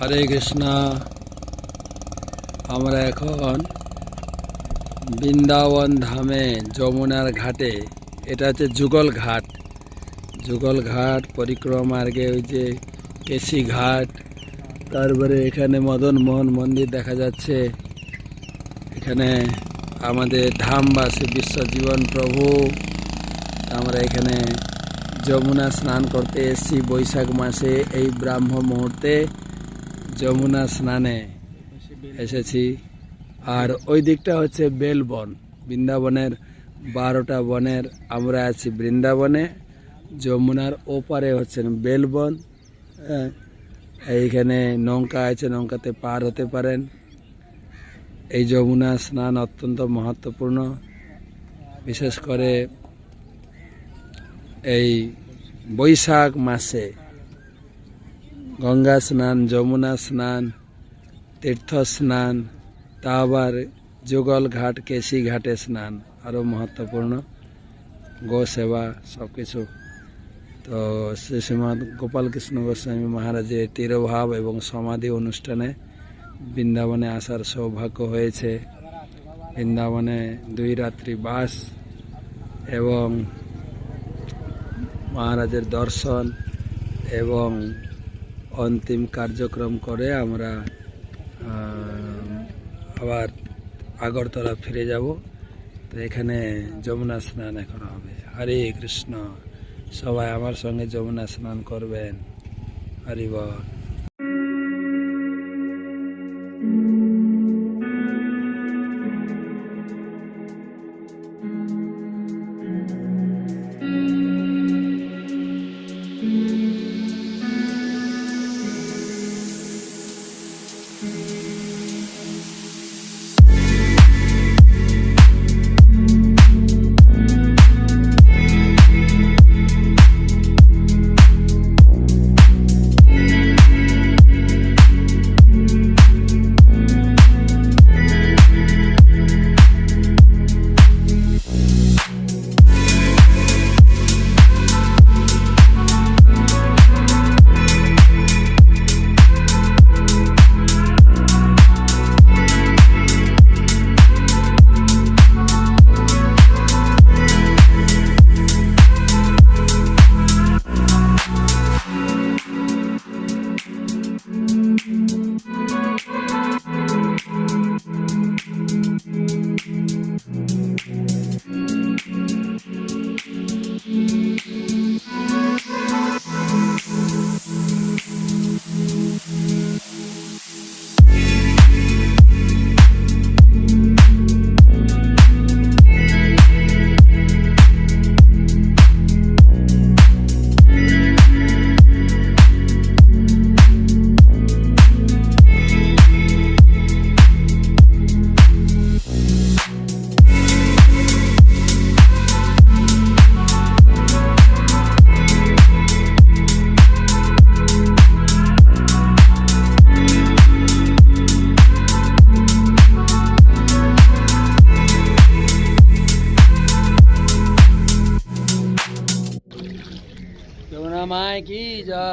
হরে কৃষ্ণ। আমরা এখন বৃন্দাবন ধামে যমুনার ঘাটে। এটা হচ্ছে যুগল ঘাট। যুগল ঘাট পরিক্রমার্গে ওই যে কেসি ঘাট, তারপরে এখানে মদন মোহন মন্দির দেখা যাচ্ছে। এখানে আমাদের ধামবাসী বিশ্বজীবন প্রভু। আমরা এখানে যমুনা স্নান করতে এসেছি বৈশাখ মাসে এই ব্রাহ্ম মুহূর্তে। যমুনা স্নানে এসেছি। আর ওই দিকটা হচ্ছে বেলবন। বৃন্দাবনের বারোটা বনের আমরা আছি বৃন্দাবনে। যমুনার ওপারে হচ্ছেন বেলবন। হ্যাঁ, এইখানে নৌকা আছে নৌকাতে পার হতে পারেন। এই যমুনা স্নান অত্যন্ত মহত্বপূর্ণ। বিশেষ করে এই বৈশাখ মাসে গঙ্গা স্নান, যমুনা স্নান তীর্থ স্নান তা আবার যুগল ঘাট, কেশি ঘাটে স্নান আরও মহত্বপূর্ণ। গো সেবা সব কিছু তো শ্রী শ্রীমৎ গোপাল কৃষ্ণ গোস্বামী মহারাজের তিরোভাব এবং সমাধি অনুষ্ঠানে বৃন্দাবনে আসার সৌভাগ্য হয়েছে। বৃন্দাবনে দুই রাত্রি বাস এবং মহারাজের দর্শন এবং অন্তিম কার্যক্রম করে আমরা আবার আগরতলা ফিরে যাব। তো এখানে যমুনা স্নান এখন হবে। হরে কৃষ্ণ। সবাই আমার সঙ্গে যমুনা স্নান করবেন। হরি માય કી જય.